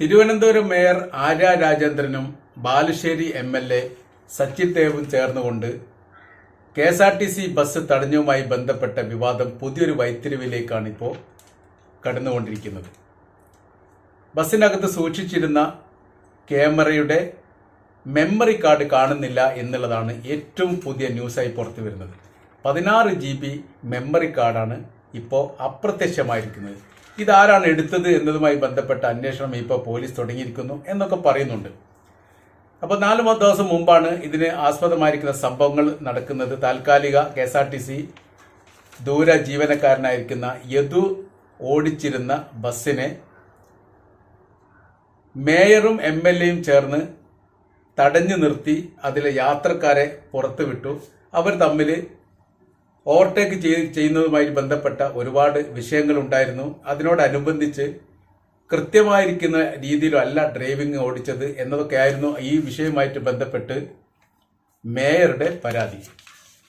Thiruvananthapuram mayor Arya രാജേന്ദ്രനും Balussery M L A സച്ചിൻ ദേവും ചേർന്നുകൊണ്ട് K S R T C bus തടഞ്ഞുമായി ബന്ധപ്പെട്ട വിവാദം പുതിയൊരു വൈത്തിരിവിലേക്കാണ് ഇപ്പോൾ കടന്നുകൊണ്ടിരിക്കുന്നത്. ബസ്സിനകത്ത് സൂക്ഷിച്ചിരുന്ന ക്യാമറയുടെ മെമ്മറി കാർഡ് കാണുന്നില്ല എന്നുള്ളതാണ് ഏറ്റവും പുതിയ ന്യൂസായി പുറത്തു വരുന്നത് പതിനാറ് ജി ബി മെമ്മറി കാർഡാണ് ഇപ്പോൾ അപ്രത്യക്ഷമായിരിക്കുന്നത്. ഇതാരാണ് എടുത്തത് എന്നതുമായി ബന്ധപ്പെട്ട അന്വേഷണം ഇപ്പോൾ പോലീസ് തുടങ്ങിയിരിക്കുന്നു എന്നൊക്കെ പറയുന്നുണ്ട്. അപ്പോൾ നാലു മൂന്ന് ദിവസം മുമ്പാണ് ഇതിന് ആസ്പദമായിരിക്കുന്ന സംഭവങ്ങൾ നടക്കുന്നത്. താൽക്കാലിക K S R T C ദൂര ജീവനക്കാരനായിരിക്കുന്ന യദു ഓടിച്ചിരുന്ന ബസ്സിനെ മേയറും എം എൽ എയും ചേർന്ന് തടഞ്ഞു നിർത്തി അതിലെ യാത്രക്കാരെ പുറത്തുവിട്ടു. അവർ തമ്മിൽ ഓവർടേക്ക് ചെയ്യുന്നതുമായി ബന്ധപ്പെട്ട ഒരുപാട് വിഷയങ്ങൾ ഉണ്ടായിരുന്നു അതിനോടനുബന്ധിച്ച് കൃത്യമായിരിക്കുന്ന രീതിയിലല്ല ഡ്രൈവിംഗ് ഓടിച്ചത് എന്നതൊക്കെയായിരുന്നു ഈ വിഷയവുമായിട്ട് ബന്ധപ്പെട്ട് മേയറുടെ പരാതി.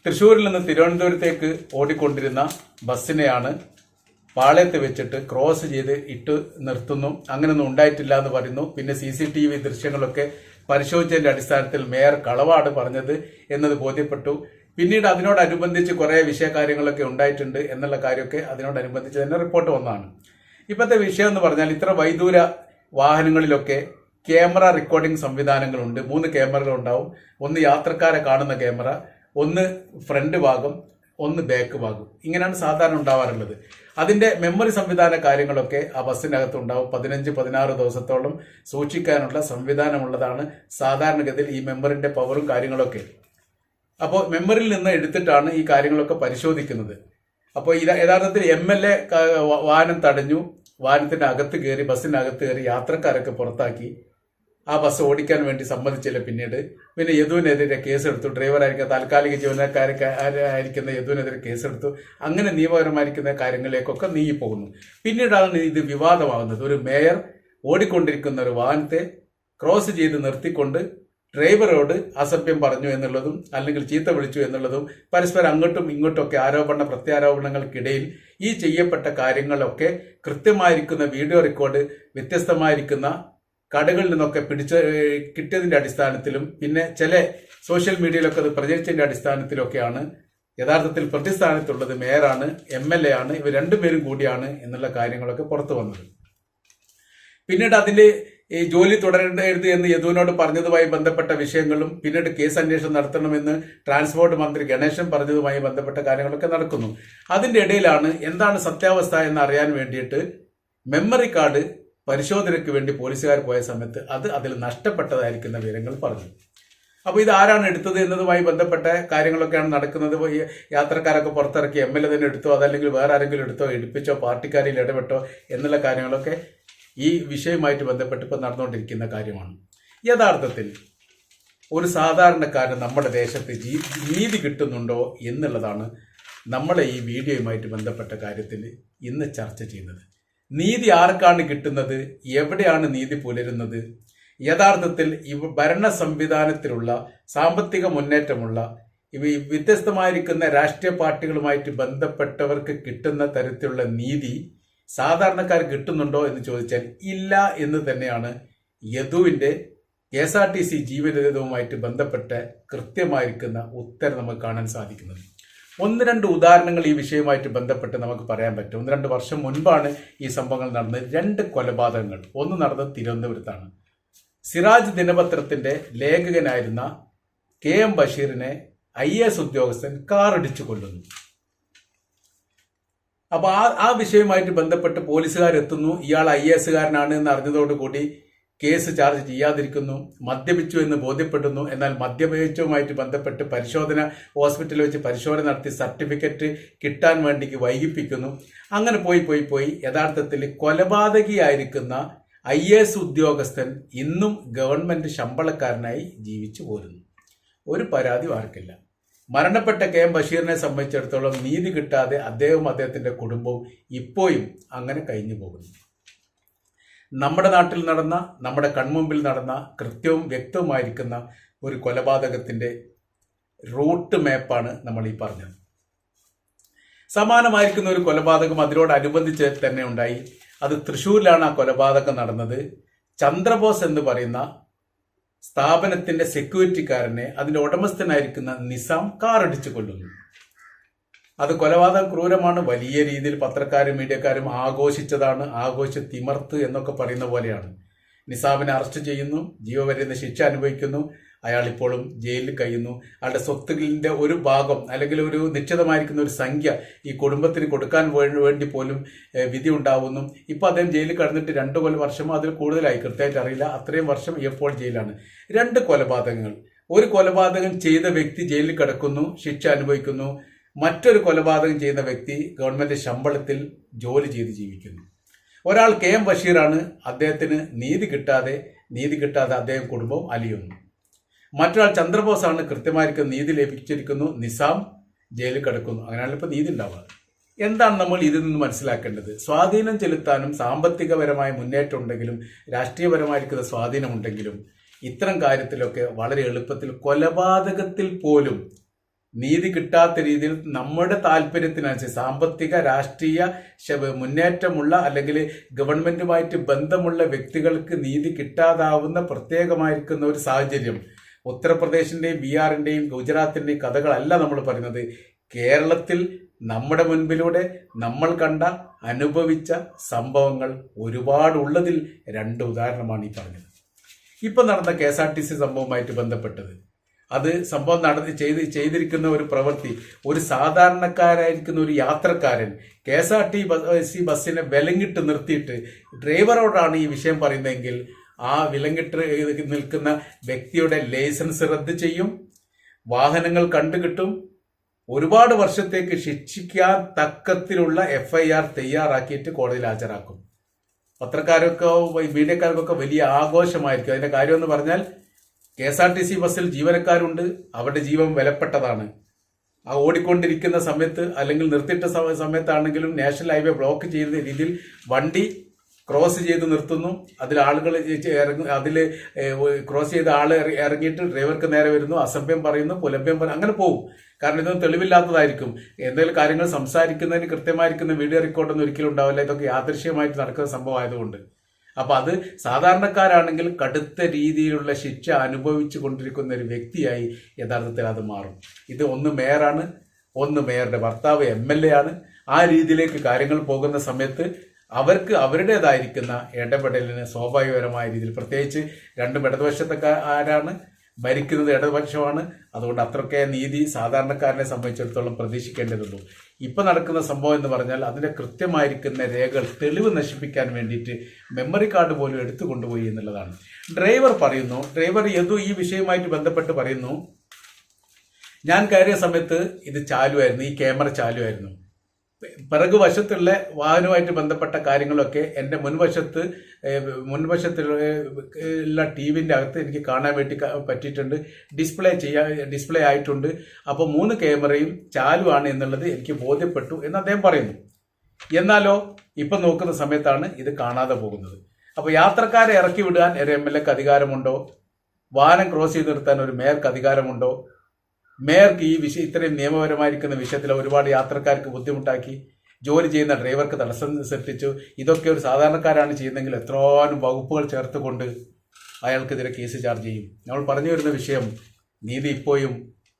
തൃശ്ശൂരിൽ നിന്ന് തിരുവനന്തപുരത്തേക്ക് ഓടിക്കൊണ്ടിരുന്ന ബസ്സിനെയാണ് പാളയത്ത് വെച്ചിട്ട് ക്രോസ് ചെയ്ത് ഇട്ട് നിർത്തുന്നു. അങ്ങനെയൊന്നും ഉണ്ടായിട്ടില്ല എന്ന് പറയുന്നു. പിന്നെ സി സി ടി വി ദൃശ്യങ്ങളൊക്കെ പരിശോധിച്ചതിന്റെ അടിസ്ഥാനത്തിൽ മേയർ കളവാട് പറഞ്ഞത് എന്നത് ബോധ്യപ്പെട്ടു. പിന്നീട് അതിനോടനുബന്ധിച്ച് കുറേ വിഷയകാര്യങ്ങളൊക്കെ ഉണ്ടായിട്ടുണ്ട് എന്നുള്ള കാര്യമൊക്കെ അതിനോടനുബന്ധിച്ച് തന്നെ റിപ്പോർട്ട് വന്നതാണ്. ഇപ്പോഴത്തെ വിഷയം എന്ന് പറഞ്ഞാൽ ഇത്ര വൈദൂര വാഹനങ്ങളിലൊക്കെ ക്യാമറ റെക്കോർഡിംഗ് സംവിധാനങ്ങളുണ്ട്. മൂന്ന് ക്യാമറകൾ ഉണ്ടാവും. ഒന്ന് യാത്രക്കാരെ കാണുന്ന ക്യാമറ ഒന്ന് ഫ്രണ്ട് ഭാഗം ഒന്ന് ബാക്ക് ഭാഗം. ഇങ്ങനെയാണ് സാധാരണ ഉണ്ടാവാറുള്ളത്. അതിന്റെ മെമ്മറി സംവിധാന കാര്യങ്ങളൊക്കെ ആ ബസ്സിനകത്ത് ഉണ്ടാവും. പതിനഞ്ച് പതിനാറ് ദിവസത്തോളം സൂക്ഷിക്കാനുള്ള സംവിധാനമുള്ളതാണ് സാധാരണഗതിയിൽ ഈ മെമ്മറിന്റെ പവറും കാര്യങ്ങളൊക്കെ. അപ്പോൾ മെമ്മറിയിൽ നിന്ന് എടുത്തിട്ടാണ് ഈ കാര്യങ്ങളൊക്കെ പരിശോധിക്കുന്നത്. അപ്പോൾ ഇത് യഥാർത്ഥത്തിൽ എം എൽ എ വാഹനം തടഞ്ഞു. വാഹനത്തിന്റെ അകത്ത് കയറി ബസ്സിനകത്ത് കയറി യാത്രക്കാരൊക്കെ പുറത്താക്കി. ആ ബസ് ഓടിക്കാൻ വേണ്ടി സമ്മതിച്ചില്ല പിന്നീട്. പിന്നെ യദുവിനെതിരെ കേസെടുത്തു. ഡ്രൈവറായിരിക്കുന്ന താൽക്കാലിക ജീവനക്കാരൊക്കെ ആയിരിക്കുന്ന യദുവിനെതിരെ കേസെടുത്തു. അങ്ങനെ നിയമപരമായിരിക്കുന്ന കാര്യങ്ങളിലേക്കൊക്കെ നീങ്ങിപ്പോകുന്നു. പിന്നീടാണ് ഇത് വിവാദമാകുന്നത്. ഒരു മേയർ ഓടിക്കൊണ്ടിരിക്കുന്ന ഒരു വാഹനത്തെ ക്രോസ് ചെയ്ത് നിർത്തിക്കൊണ്ട് ഡ്രൈവറോട് അസഭ്യം പറഞ്ഞു എന്നുള്ളതും അല്ലെങ്കിൽ ചീത്ത വിളിച്ചു എന്നുള്ളതും പരസ്പരം അങ്ങോട്ടും ഇങ്ങോട്ടും ഒക്കെ ആരോപണ പ്രത്യാരോപണങ്ങൾക്കിടയിൽ ഈ ചെയ്യപ്പെട്ട കാര്യങ്ങളൊക്കെ കൃത്യമായിരിക്കുന്ന വീഡിയോ റെക്കോർഡ് വ്യത്യസ്തമായിരിക്കുന്ന കടകളിൽ നിന്നൊക്കെ പിടിച്ച കിട്ടിയതിന്റെ അടിസ്ഥാനത്തിലും പിന്നെ ചില സോഷ്യൽ മീഡിയയിലൊക്കെ അത് പ്രചരിച്ചതിന്റെ അടിസ്ഥാനത്തിലൊക്കെയാണ് യഥാർത്ഥത്തിൽ പ്രതിസ്ഥാനത്തുള്ളത് മേയറാണ് എം എൽ എ ആണ് ഇവർ രണ്ടുപേരും കൂടിയാണ് എന്നുള്ള കാര്യങ്ങളൊക്കെ പുറത്തു വന്നത്. പിന്നീട് അതിന്റെ ഈ ജോലി തുടരേണ്ടത് എന്ന് യദുവിനോട് പറഞ്ഞതുമായി ബന്ധപ്പെട്ട വിഷയങ്ങളും പിന്നീട് കേസ് അന്വേഷണം നടത്തണമെന്ന് ട്രാൻസ്പോർട്ട് മന്ത്രി ഗണേശൻ പറഞ്ഞതുമായി ബന്ധപ്പെട്ട കാര്യങ്ങളൊക്കെ നടക്കുന്നു. അതിന്റെ ഇടയിലാണ് എന്താണ് സത്യാവസ്ഥ എന്ന് അറിയാൻ വേണ്ടിയിട്ട് മെമ്മറി കാർഡ് പരിശോധനയ്ക്ക് വേണ്ടി പോലീസുകാർ പോയ സമയത്ത് അത് അതിൽ നഷ്ടപ്പെട്ടതായിരിക്കുന്ന വിവരങ്ങൾ പറഞ്ഞു. അപ്പോൾ ഇത് ആരാണ് എടുത്തത് എന്നതുമായി ബന്ധപ്പെട്ട കാര്യങ്ങളൊക്കെയാണ് നടക്കുന്നത്. യാത്രക്കാരൊക്കെ പുറത്തിറക്കി എം എൽ എ തന്നെ എടുത്തോ അതല്ലെങ്കിൽ വേറെ ആരെങ്കിലും എടുത്തോ എടുപ്പിച്ചോ പാർട്ടിക്കാരിൽ ഇടപെട്ടോ എന്നുള്ള കാര്യങ്ങളൊക്കെ ഈ വിഷയവുമായിട്ട് ബന്ധപ്പെട്ട് ഇപ്പോൾ നടന്നുകൊണ്ടിരിക്കുന്ന കാര്യമാണ്. യഥാർത്ഥത്തിൽ ഒരു സാധാരണക്കാരൻ നമ്മുടെ ദേശത്ത് ജീ- നീതി കിട്ടുന്നുണ്ടോ എന്നുള്ളതാണ് നമ്മളെ ഈ വീഡിയോയുമായിട്ട് ബന്ധപ്പെട്ട കാര്യത്തിൽ ഇന്ന് ചർച്ച ചെയ്യുന്നത്. നീതി ആർക്കാണ് കിട്ടുന്നത്? എവിടെയാണ് നീതി പുലരുന്നത്? യഥാർത്ഥത്തിൽ ഇവ ഭരണ സംവിധാനത്തിലുള്ള സാമ്പത്തിക മുന്നേറ്റമുള്ള ഇവ വ്യത്യസ്തമായിരിക്കുന്ന രാഷ്ട്രീയ പാർട്ടികളുമായിട്ട് ബന്ധപ്പെട്ടവർക്ക് കിട്ടുന്ന തരത്തിലുള്ള നീതി സാധാരണക്കാർ കിട്ടുന്നുണ്ടോ എന്ന് ചോദിച്ചാൽ ഇല്ല എന്ന് തന്നെയാണ് യദുവിന്റെ എസ് ആർ ടി സി ജീവനവുമായിട്ട് ബന്ധപ്പെട്ട് കൃത്യമായിരിക്കുന്ന ഉത്തരം നമുക്ക് കാണാൻ സാധിക്കുന്നത്. ഒന്ന് രണ്ട് ഉദാഹരണങ്ങൾ ഈ വിഷയവുമായിട്ട് ബന്ധപ്പെട്ട് നമുക്ക് പറയാൻ പറ്റും. ഒന്ന് രണ്ട് വർഷം മുൻപാണ് ഈ സംഭവങ്ങൾ നടന്നത്. രണ്ട് കൊലപാതകങ്ങൾ. ഒന്ന് നടന്നത് തിരുവനന്തപുരത്താണ്. സിറാജ് ദിനപത്രത്തിന്റെ ലേഖകനായിരുന്ന കെ എം ബഷീറിനെ ഐ എസ് ഉദ്യോഗസ്ഥൻ കാറടിച്ചു കൊല്ലുന്നു. അപ്പൊ ആ ആ വിഷയവുമായിട്ട് ബന്ധപ്പെട്ട് പോലീസുകാർ എത്തുന്നു ഇയാൾ ഐ എസ് കാരനാണ് എന്ന് അറിഞ്ഞതോടുകൂടി കേസ് ചാർജ് ചെയ്യാതിരിക്കുന്നു മദ്യപിച്ചു എന്ന് ബോധ്യപ്പെടുന്നു. എന്നാൽ മദ്യപേച്ചവുമായിട്ട് ബന്ധപ്പെട്ട് പരിശോധന ഹോസ്പിറ്റലിൽ വെച്ച് പരിശോധന നടത്തി സർട്ടിഫിക്കറ്റ് കിട്ടാൻ വേണ്ടി വൈകിപ്പിക്കുന്നു. അങ്ങനെ പോയി പോയി പോയി യഥാർത്ഥത്തിൽ കൊലപാതകിയായിരിക്കുന്ന ഐ എസ് ഉദ്യോഗസ്ഥൻ ഇന്നും ഗവൺമെന്റ് ശമ്പളക്കാരനായി ജീവിച്ചു പോരുന്നു. ഒരു പരാതി ആർക്കില്ല. മരണപ്പെട്ട കെ എം ബഷീറിനെ സംബന്ധിച്ചിടത്തോളം നീതി കിട്ടാതെ അദ്ദേഹവും അദ്ദേഹത്തിന്റെ കുടുംബവും ഇപ്പോഴും അങ്ങനെ കഴിഞ്ഞു പോകുന്നു. നമ്മുടെ നാട്ടിൽ നടന്ന നമ്മുടെ കൺമുമ്പിൽ നടന്ന കൃത്യവും വ്യക്തവുമായിരിക്കുന്ന ഒരു കൊലപാതകത്തിന്റെ റൂട്ട് മാപ്പാണ് നമ്മൾ ഈ പറഞ്ഞത്. സമാനമായിരിക്കുന്ന ഒരു കൊലപാതകം അതിനോടനുബന്ധിച്ച് തന്നെ ഉണ്ടായി. അത് തൃശ്ശൂരിലാണ് ആ കൊലപാതകം നടന്നത്. ചന്ദ്രബോസ് എന്ന് പറയുന്ന സ്ഥാപനത്തിന്റെ സെക്യൂരിറ്റിക്കാരനെ അതിന്റെ ഉടമസ്ഥനായിരിക്കുന്ന നിസാം കാറടിച്ചു കൊല്ലുന്നു. അത് കൊലപാതകം ക്രൂരമാണ്. വലിയ രീതിയിൽ പത്രക്കാരും മീഡിയക്കാരും ആഘോഷിച്ചതാണ്. ആഘോഷ തിമർത്ത് എന്നൊക്കെ പറയുന്ന പോലെയാണ്. നിസാമിനെ അറസ്റ്റ് ചെയ്യുന്നു. ജീവപര്യന്ത ശിക്ഷ അനുഭവിക്കുന്നു. അയാൾ ഇപ്പോഴും ജയിലിൽ കഴിയുന്നു. അയാളുടെ സ്വത്തുകളിന്റെ ഒരു ഭാഗം അല്ലെങ്കിൽ ഒരു നിശ്ചിതമായിരിക്കുന്ന ഒരു സംഖ്യ ഈ കുടുംബത്തിന് കൊടുക്കാൻ വേണ്ടി പോലും വിധി ഉണ്ടാവുന്നു. ഇപ്പൊ അദ്ദേഹം ജയിലിൽ കടന്നിട്ട് രണ്ട് കൊല്ലം വർഷമോ അതിൽ കൂടുതലായി? കൃത്യമായിട്ട് അറിയില്ല. അത്രയും വർഷം ഇപ്പോൾ ജയിലാണ്. രണ്ട് കൊലപാതകങ്ങൾ. ഒരു കൊലപാതകം ചെയ്ത വ്യക്തി ജയിലിൽ കിടക്കുന്നു ശിക്ഷ അനുഭവിക്കുന്നു. മറ്റൊരു കൊലപാതകം ചെയ്യുന്ന വ്യക്തി ഗവൺമെന്റ് ശമ്പളത്തിൽ ജോലി ചെയ്ത് ജീവിക്കുന്നു. ഒരാൾ കെ എം ബഷീറാണ്. അദ്ദേഹത്തിന് നീതി കിട്ടാതെ നീതി കിട്ടാതെ അദ്ദേഹം കുടുംബം അലിയുന്നു. മറ്റൊരാൾ ചന്ദ്രബോസാണ് കൃത്യമായിരിക്കും നീതി ലഭിച്ചിരിക്കുന്നു. നിസാം ജയിലിൽ കിടക്കുന്നു. അങ്ങനെയാണ് ഇപ്പോൾ നീതി ഉണ്ടാവുക. എന്താണ് നമ്മൾ ഇതിൽ നിന്ന് മനസ്സിലാക്കേണ്ടത്? സ്വാധീനം ചെലുത്താനും സാമ്പത്തികപരമായ മുന്നേറ്റം ഉണ്ടെങ്കിലും രാഷ്ട്രീയപരമായിരിക്കുന്ന സ്വാധീനമുണ്ടെങ്കിലും ഇത്തരം കാര്യത്തിലൊക്കെ വളരെ എളുപ്പത്തിൽ കൊലപാതകത്തിൽ പോലും നീതി കിട്ടാത്ത രീതിയിൽ നമ്മുടെ താല്പര്യത്തിനനുസരിച്ച് സാമ്പത്തിക രാഷ്ട്രീയ മുന്നേറ്റമുള്ള അല്ലെങ്കിൽ ഗവൺമെന്റുമായിട്ട് ബന്ധമുള്ള വ്യക്തികൾക്ക് നീതി കിട്ടാതാവുന്ന പ്രത്യേകമായിരിക്കുന്ന ഒരു സാഹചര്യം ഉത്തർപ്രദേശിന്റെയും ബീഹാറിന്റെയും ഗുജറാത്തിന്റെയും കഥകളല്ല നമ്മൾ പറയുന്നത്. കേരളത്തിൽ നമ്മുടെ മുൻപിലൂടെ നമ്മൾ കണ്ട അനുഭവിച്ച സംഭവങ്ങൾ ഒരുപാടുള്ളതിൽ രണ്ട് ഉദാഹരണമാണ് ഈ പറഞ്ഞത്. ഇപ്പൊ നടന്ന കെ എസ് ആർ ടി സി സംഭവവുമായിട്ട് ബന്ധപ്പെട്ടത്. അത് സംഭവം നടന്ന് ചെയ്ത് ചെയ്തിരിക്കുന്ന ഒരു പ്രവൃത്തി ഒരു സാധാരണക്കാരായിരിക്കുന്ന ഒരു യാത്രക്കാരൻ K S R T C ബസ്സിനെ വിലങ്ങിട്ട് നിർത്തിയിട്ട് ഡ്രൈവറോടാണ് ഈ വിഷയം പറയുന്നതെങ്കിൽ ആ വിലങ്ങിട്ട് നിൽക്കുന്ന വ്യക്തിയുടെ ലൈസൻസ് റദ്ദ് ചെയ്യും. വാഹനങ്ങൾ കണ്ടുകിട്ടും ഒരുപാട് വർഷത്തേക്ക് ശിക്ഷിക്കാൻ തക്കത്തിലുള്ള എഫ് ഐ ആർ തയ്യാറാക്കിയിട്ട് കോടതിയിൽ ഹാജരാക്കും. പത്രക്കാരൊക്കെ മീഡിയക്കാർക്കൊക്കെ വലിയ ആഘോഷമായിരിക്കും. അതിന്റെ കാര്യം എന്ന് പറഞ്ഞാൽ K S R T C ബസ്സിൽ ജീവനക്കാരുണ്ട്. അവരുടെ ജീവൻ വിലപ്പെട്ടതാണ്. ആ ഓടിക്കൊണ്ടിരിക്കുന്ന സമയത്ത് അല്ലെങ്കിൽ നിർത്തിയിട്ട സമയത്താണെങ്കിലും നാഷണൽ ഹൈവേ ബ്ലോക്ക് ചെയ്യുന്ന രീതിയിൽ വണ്ടി ക്രോസ് ചെയ്ത് നിർത്തുന്നു. അതിൽ ആളുകൾ ഇറങ്ങി അതിൽ ക്രോസ് ചെയ്ത ആൾ ഇറങ്ങിയിട്ട് ഡ്രൈവർക്ക് നേരെ വരുന്നു. അസഭ്യം പറയുന്നു പുലഭ്യം പറയുന്നു അങ്ങനെ പോകും കാരണം ഇതൊന്നും തെളിവില്ലാത്തതായിരിക്കും. എന്തെങ്കിലും കാര്യങ്ങൾ സംസാരിക്കുന്നതിന് കൃത്യമായിരിക്കുന്ന വീഡിയോ റെക്കോർഡൊന്നും ഒരിക്കലും ഉണ്ടാവില്ല. ഇതൊക്കെ യാദൃശ്യമായിട്ട് നടക്കുന്ന സംഭവം ആയതുകൊണ്ട് അപ്പൊ അത് സാധാരണക്കാരാണെങ്കിൽ കടുത്ത രീതിയിലുള്ള ശിക്ഷ അനുഭവിച്ചു കൊണ്ടിരിക്കുന്ന ഒരു വ്യക്തിയായി യഥാർത്ഥത്തിൽ അത് മാറും. ഇത് ഒന്ന് മേയറാണ് ഒന്ന് മേയറുടെ ഭർത്താവ് എം എൽ എ ആണ്. ആ രീതിയിലേക്ക് കാര്യങ്ങൾ പോകുന്ന സമയത്ത് അവർക്ക് അവരുടേതായിരിക്കുന്ന ഇടപെടലിന് സ്വാഭാവികപരമായ രീതിയിൽ പ്രത്യേകിച്ച് രണ്ടും ഇടതുപക്ഷത്തെ ആരാണ് ഭരിക്കുന്നത് ഇടതുപക്ഷമാണ്. അതുകൊണ്ട് അത്രയ്ക്ക് നീതി സാധാരണക്കാരനെ സംബന്ധിച്ചിടത്തോളം പ്രതീക്ഷിക്കേണ്ടതുള്ളൂ. ഇപ്പൊ നടക്കുന്ന സംഭവം എന്ന് പറഞ്ഞാൽ അതിന്റെ കൃത്യമായിരിക്കുന്ന രേഖകൾ തെളിവ് നശിപ്പിക്കാൻ വേണ്ടിയിട്ട് മെമ്മറി കാർഡ് പോലും എടുത്തു കൊണ്ടുപോയി എന്നുള്ളതാണ്. ഡ്രൈവർ പറയുന്നു ഡ്രൈവർ യദു ഈ വിഷയവുമായിട്ട് ബന്ധപ്പെട്ട് പറയുന്നു ഞാൻ കയറിയ സമയത്ത് ഇത് ചാലുവായിരുന്നു ഈ ക്യാമറ ചാലുവായിരുന്നു. പിറകു വശത്തുള്ള വാഹനവുമായിട്ട് ബന്ധപ്പെട്ട കാര്യങ്ങളൊക്കെ എന്റെ മുൻവശത്ത് മുൻവശത്തുള്ള ടി വിന്റെ അകത്ത് എനിക്ക് കാണാൻ വേണ്ടി പറ്റിയിട്ടുണ്ട്. ഡിസ്പ്ലേ ചെയ്യാൻ ഡിസ്പ്ലേ ആയിട്ടുണ്ട്. അപ്പോൾ മൂന്ന് ക്യാമറയും ചാലുവാണ് എന്നുള്ളത് എനിക്ക് ബോധ്യപ്പെട്ടു എന്ന് അദ്ദേഹം പറയുന്നു. എന്നാലോ ഇപ്പം നോക്കുന്ന സമയത്താണ് ഇത് കാണാതെ പോകുന്നത്. അപ്പോൾ യാത്രക്കാരെ ഇറക്കി വിടാൻ ഒരു എം എൽ എക്ക് അധികാരമുണ്ടോ? വാഹനം ക്രോസ് ചെയ്ത് നിർത്താൻ ഒരു മേയർക്ക് അധികാരമുണ്ടോ? മേയർക്ക് ഈ വിഷയം ഇത്രയും നിയമപരമായിരിക്കുന്ന വിഷയത്തിൽ ഒരുപാട് യാത്രക്കാർക്ക് ബുദ്ധിമുട്ടാക്കി ജോലി ചെയ്യുന്ന ഡ്രൈവർക്ക് തടസ്സം സൃഷ്ടിച്ചു. ഇതൊക്കെ ഒരു സാധാരണക്കാരാണ് ചെയ്യുന്നതെങ്കിൽ എത്രോനും വകുപ്പുകൾ ചേർത്തുകൊണ്ട് അയാൾക്കെതിരെ കേസ് ചാർജ് ചെയ്യും. നമ്മൾ പറഞ്ഞു വരുന്ന വിഷയം നീതി ഇപ്പോഴും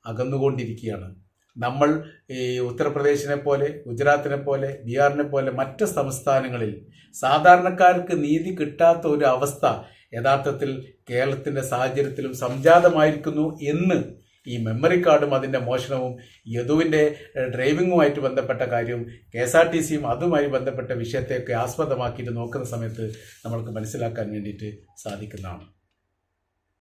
അകന്നുകൊണ്ടിരിക്കുകയാണ്. നമ്മൾ ഈ ഉത്തർപ്രദേശിനെ പോലെ ഗുജറാത്തിനെ പോലെ ബീഹാറിനെ പോലെ മറ്റ് സംസ്ഥാനങ്ങളിൽ സാധാരണക്കാർക്ക് നീതി കിട്ടാത്ത ഒരു അവസ്ഥ യഥാർത്ഥത്തിൽ കേരളത്തിന്റെ സാഹചര്യത്തിലും സംജാതമായിരിക്കുന്നു എന്ന് ഈ മെമ്മറി കാർഡും അതിന്റെ മോഷണവും യദുവിന്റെ ഡ്രൈവിങ്ങുമായിട്ട് ബന്ധപ്പെട്ട കാര്യവും കെ എസ് ആർ ടി സിയും അതുമായി ബന്ധപ്പെട്ട വിഷയത്തെയൊക്കെ ആസ്പദമാക്കിയിട്ട് നോക്കുന്ന സമയത്ത് നമ്മൾക്ക് മനസ്സിലാക്കാൻ വേണ്ടിയിട്ട് സാധിക്കുന്നതാണ്.